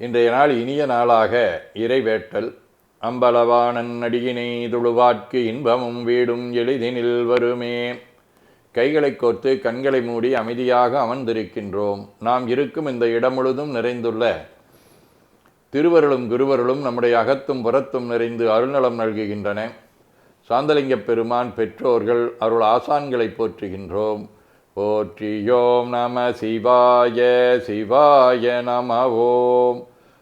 இன்றைய நாள் இனிய நாளாக இறைவேட்டல். அம்பலவானன் அடியினை துழுவாட்கு இன்பமும் வீடும் எளிதினில் வருமே கைகளை கோர்த்து கண்களை மூடி அமைதியாக அமர்ந்திருக்கின்றோம். நாம் இருக்கும் இந்த இடம் முழுதும் நிறைந்துள்ள திருவருளும் குருவருளும் நம்முடைய அகத்தும் புறத்தும் நிறைந்து அருள்நலம் நல்குகின்றன. சாந்தலிங்க பெருமான் பெற்றோர்கள் அருள் ஆசான்களை போற்றுகின்றோம். போற்றியோம் நம சிவாய சிவாய நம ஓம்.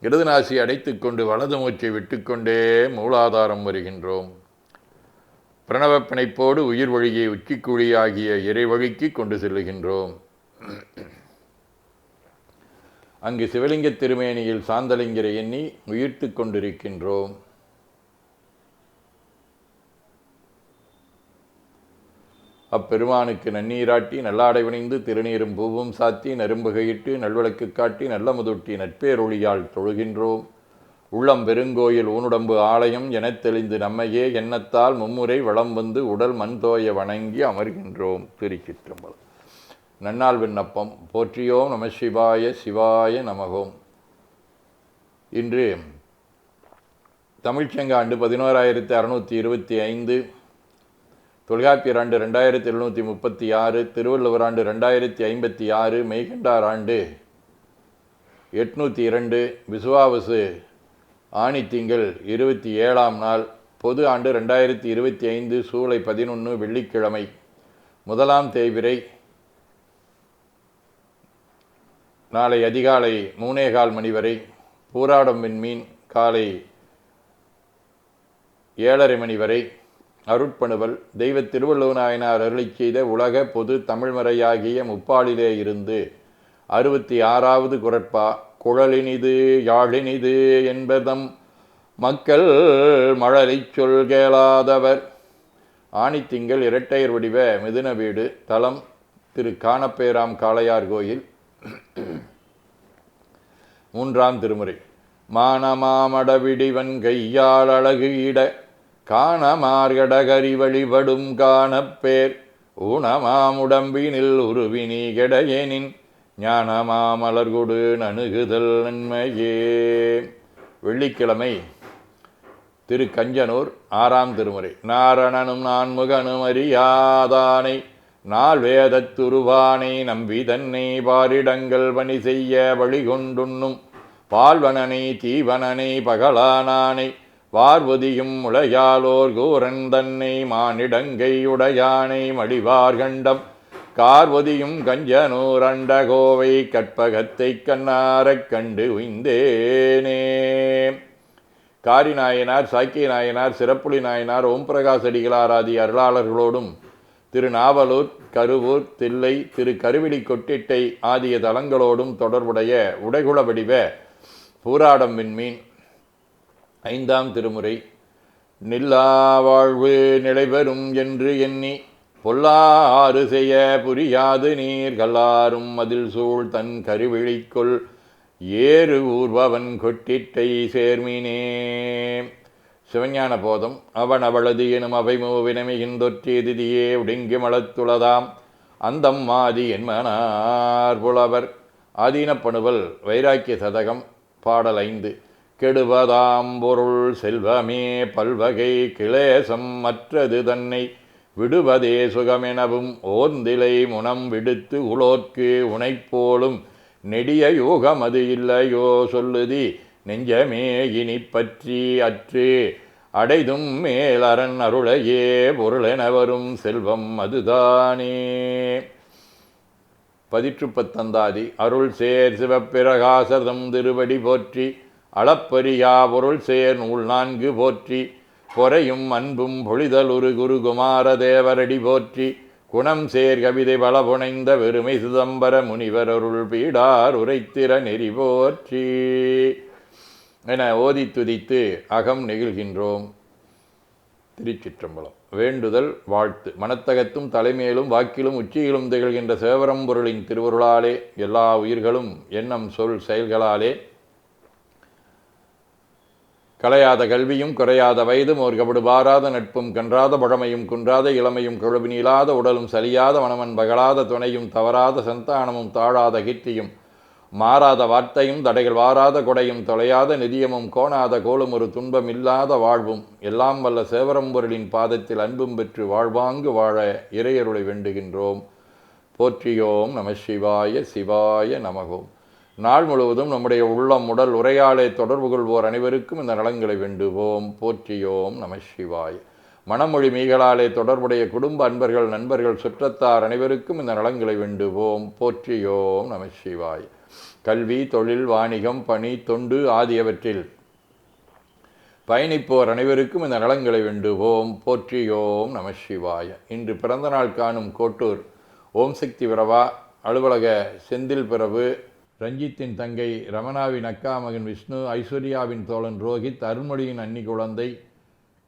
இடது அடைத்து அடைத்துக்கொண்டு வலது மூச்சை விட்டுக்கொண்டே மூலாதாரம் வருகின்றோம். பிரணவ பிணைப்போடு உயிர் வழியை உச்சிக்குழி ஆகிய இறைவழிக்கு கொண்டு செல்லுகின்றோம். அங்கு சிவலிங்க திருமேனியில் சாந்தலிங்கரை எண்ணி உயிர்த்து கொண்டிருக்கின்றோம். அப்பெருமானுக்கு நன்னீராட்டி நல்லாடை விணைந்து திருநீரும் பூவும் சாத்தி நரும்புகையிட்டு நல்விளக்கு காட்டி நல்ல முதுட்டி நட்பேரொழியால் தொழுகின்றோம். உள்ளம் பெருங்கோயில் ஊனுடம்பு ஆலயம் எனத் தெளிந்து நம்மையே எண்ணத்தால் மும்முறை வளம் வந்து உடல் மண் தோய வணங்கி அமர்கின்றோம். திருச்சிற்றம்பலம். நன்னாள் விண்ணப்பம். போற்றியோம் நம சிவாய சிவாய நமகோம். இன்று தமிழ்ச்சங்க ஆண்டு பதினோராயிரத்தி அறுநூற்றி இருபத்தி ஐந்து தொல்காப்பியர் ஆண்டு ரெண்டாயிரத்தி எழுநூற்றி முப்பத்தி ஆறு திருவள்ளுவர் ஆண்டு ரெண்டாயிரத்தி ஐம்பத்தி ஆறு மெய்கண்டார் ஆண்டு எட்நூற்றி இரண்டு விசுவாவசு ஆணி திங்கள் இருபத்தி ஏழாம் நாள் பொது ஆண்டு ரெண்டாயிரத்தி இருபத்தி ஐந்து சூலை பதினொன்று வெள்ளிக்கிழமை முதலாம் தேய்பிரை நாளை அதிகாலை மூணேகால் மணி வரை பூராடம் விண்மீன் காலை ஏழரை மணி வரை அருட்பணுவல். தெய்வ திருவள்ளுவநாயனார் அருளிச் செய்த உலக பொது தமிழ்மறையாகிய முப்பாலிலே இருந்து அறுபத்தி ஆறாவது குரட்பா குழலினிது யாழினிது என்பதம் மக்கள் மழலைச் சொல் கேளாதவர். ஆணித்திங்கள் இரட்டையர் வடிவ மிதுன வீடு தலம் திரு காணப்பேராம் காளையார் கோயில். மூன்றாம் திருமுறை. மானமாமடவிடிவன் கையால் அழகு இட காணமார்கடகரி வழிபடும் காணப்பேர். ஊனமாமுடம்பினில் உருவினி கெடையனின் ஞானமாமலர்கொடு நணுகுதல் நன்மையே. வெள்ளிக்கிழமை திரு கஞ்சனூர் ஆறாம் திருமுறை. நாரணனும் நான்முகனும் அறியாதானை நாள் வேதத்துருவானை நம்பி தன்னை பாரிடங்கள் பணி செய்ய வழிகொண்டுண்ணும். பால்வனனை தீவனனை பகலானானை பார்வதியும் உளையாலோர் கூரன் தன்னை மானிடங்கை உடையானை மடிவார்கண்டம் கார்வதியும் கஞ்சனூர் கோவை கற்பகத்தை கண்ணாரக் கண்டு உய்ந்தேனே. காரி நாயனார் சாக்கிய நாயனார் சிறப்புளி நாயனார் ஓம்பிரகாச அடிகளார் ஆதி அருளாளர்களோடும் திரு நாவலூர் கருவூர் தில்லை திரு கருவிடி கொட்டிட்டை ஆகிய தலங்களோடும் தொடர்புடைய உடைகுல வடிவ பூராடம் விண்மீன் ஐந்தாம் திருமுறை. நில்லா வாழ்வு நிலைபெறும் என்று எண்ணி பொல்லாறு செய்ய புரியாது நீர் கல்லாரும் மதில் சூழ் தன் கருவிழிக்குள். ஏறு ஊர்பவன் கொட்டிட்டை சேர்மினே. சிவஞான போதம் அவன் அவளது எனும் அவைமூவினமிகின்றொற்றியதியே உடுங்கி மலத்துளதாம் அந்தம் மாதி என்மனார் புலவர் ஆதீனப்பணுவல் வைராக்கிய சதகம் பாடல் ஐந்து. கெடுவதாம் பொருள் செல்வமே பல்வகை கிளேசம் மற்றது தன்னை விடுவதே சுகமெனவும் ஓர்ந்திலை முனம் விடுத்து உளோர்க்கு உனைப்போலும் நெடிய யோகம் அது இல்லையோ சொல்லுதி நெஞ்சமே இனி பற்றி அற்று அடைதும் மேலரண் அருளையே பொருளென வரும் செல்வம் அதுதானே. பதிற்றுப்பத்தந்தாதி அருள் சேர் சிவப்பிரகாசதம் திருவடி போற்றி அளப்பரியா பொருள் சேர் நூல் நான்கு போற்றி பொறையும் அன்பும் பொழிதல் ஒரு குருகுமார தேவரடி போற்றி குணம் சேர் கவிதை பல புனைந்த வெறுமை சிதம்பர முனிவர் அருள் பீடார் உரைத்திர நெறி போற்றி. என ஓதி துதித்து அகம் நெகிழ்கின்றோம். திருச்சிற்றம்பலம். வேண்டுதல் வாழ்த்து. மனத்தகத்தும் தலைமையிலும் வாக்கிலும் உச்சியிலும் திகழ்கின்ற சேவரம்பொருளின் திருவருளாலே எல்லா உயிர்களும் எண்ணம் சொல் செயல்களாலே கலையாத கல்வியும் குறையாத வயதும் ஒரு கபடு பாராத நட்பும் கன்றாத பழமையும் குன்றாத இளமையும் குழவு உடலும் சலியாத மனமன் பகலாத துணையும் தவறாத சந்தானமும் தாழாத கீர்த்தியும் மாறாத வார்த்தையும் தடைகள் வாராத கொடையும் தொலையாத நிதியமும் கோணாத கோலும் ஒரு துன்பம் இல்லாத வாழ்வும் எல்லாம் வல்ல சேவரம்பொருளின் பாதத்தில் அன்பும் பெற்று வாழ்வாங்கு வாழ இறையருளை வேண்டுகின்றோம். போற்றியோம் நம சிவாய சிவாய நமகோம். நாள் முழுவதும் நம்முடைய உள்ளம் உடல் உரையாலே தொடர்பு கொள்வோர் அனைவருக்கும் இந்த நலன்களை வேண்டுவோம். போற்றியோம் நம சிவாய். மனமொழி மீகளாலே தொடர்புடைய குடும்ப அன்பர்கள் நண்பர்கள் சுற்றத்தார் அனைவருக்கும் இந்த நலன்களை வேண்டுவோம். போற்றியோம் நம சிவாய். கல்வி தொழில் வாணிகம் பணி தொண்டு ஆகியவற்றில் பயணிப்போர் அனைவருக்கும் இந்த நலன்களை வேண்டுவோம். போற்றியோம் நம சிவாய. இன்று பிறந்த நாள் காணும் கோட்டூர் ஓம் சக்தி பிரபா அலுவலக செந்தில் பிறவு ரஞ்சித்தின் தங்கை ரமணாவின் அக்கா மகன் விஷ்ணு ஐஸ்வர்யாவின் தோழன் ரோஹித் அருண்மொழியின் அன்னி குழந்தை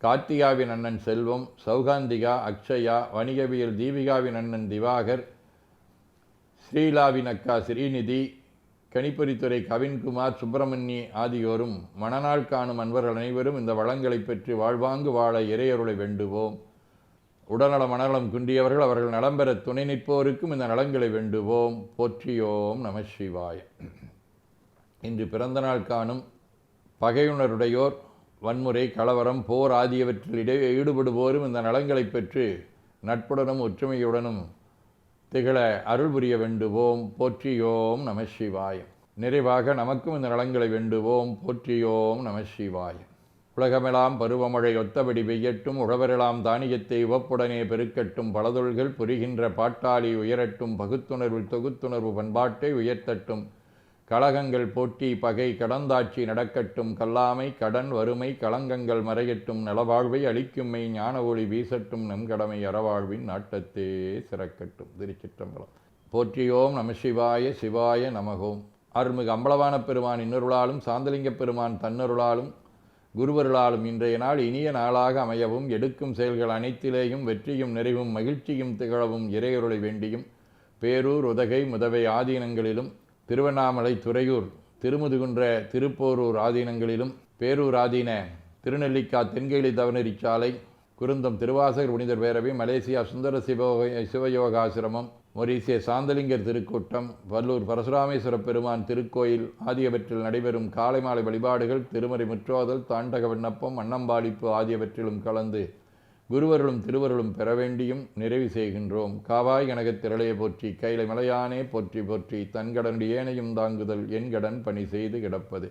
கார்த்திகாவின் அண்ணன் செல்வம் சௌகாந்திகா அக்ஷயா வணிகவியல் தீபிகாவின் அண்ணன் திவாகர் ஸ்ரீலாவின் அக்கா ஸ்ரீநிதி கணிப்பொறித்துறை கவின்குமார் சுப்பிரமணி ஆகியோரும் மணநாள் காணும் அன்பர்கள் அனைவரும் இந்த வளங்களை பெற்று வாழ்வாங்கு வாழ இறையருளை வேண்டுவோம். உடல்நல மனநலம் குன்றியவர்கள் அவர்கள் நலம் பெற துணை நிற்போருக்கும் இந்த நலங்களை வேண்டுவோம். போற்றியோம் நம சிவாய. இன்று பிறந்த நாள் காணும் பகையுணருடையோர் வன்முறை கலவரம் போர் ஆகியவற்றில் இடையே ஈடுபடுவோரும் இந்த நலங்களை பெற்று நட்புடனும் ஒற்றுமையுடனும் திகழ அருள் புரிய வேண்டுவோம். போற்றியோம் நம சிவாயம் நிறைவாக நமக்கும் இந்த நலங்களை வேண்டுவோம். போற்றியோம் நம சிவாயம் உலகமெல்லாம் பருவமழை ஒத்தபடி பெய்யட்டும் உழவரெல்லாம் தானியத்தை உவப்புடனே பெருக்கட்டும் பலதொல்கள் புரிகின்ற பாட்டாளி உயரட்டும் பகுத்துணர்வு தொகுத்துணர்வு பண்பாட்டை உயர்த்தட்டும். கழகங்கள் போட்டி பகை கடந்தாட்சி நடக்கட்டும் கல்லாமை கடன் வறுமை களங்கங்கள் மறையட்டும் நலவாழ்வை அளிக்கும்மை ஞான ஒளி வீசட்டும் நம் கடமை அறவாழ்வின் நாட்டத்தே சிறக்கட்டும். திருச்சிற்றம்பலம். போற்றியோம் நம சிவாய சிவாய நமகோம் அருள்மிகு அம்பலவான பெருமான் இன்னொருளாலும் சாந்தலிங்க பெருமான் தன்னருளாலும் குருவருளாலும் இன்றைய நாள் இனிய நாளாக அமையவும் எடுக்கும் செயல்கள் அனைத்திலேயும் வெற்றியும் நிறைவும் மகிழ்ச்சியும் திகழவும் இறையருளை வேண்டியும் பேரூர் உதகை முதவை ஆதீனங்களிலும் திருவண்ணாமலை துறையூர் திருமுதுகுன்ற திருப்போரூர் ஆதீனங்களிலும் பேரூர் ஆதீன திருநெல்லிக்கா தென்கேலி தவநெறிச்சாலை குருந்தம் திருவாசகர் புனிதர் பேரவை மலேசியா சுந்தர சிவ சிவயோகாசிரமம் மொரீசிய சாந்தலிங்கர் திருக்கூட்டம் வல்லூர் பரசுராமேஸ்வர பெருமான் திருக்கோயில் ஆகியவற்றில் நடைபெறும் காலை மாலை வழிபாடுகள் திருமறை முற்றோதல் தாண்டக விண்ணப்பம் அன்னம்பாளிப்பு ஆகியவற்றிலும் கலந்து குருவருளும் திருவருளும் பெற வேண்டியும் நிறைவு செய்கின்றோம். காவாய் கனகத் திரளைய போற்றி கைலை மலையானே போற்றி போற்றி தன்கடனுடைய ஏனையும் தாங்குதல் என் கடன் பணி செய்து கிடப்பது.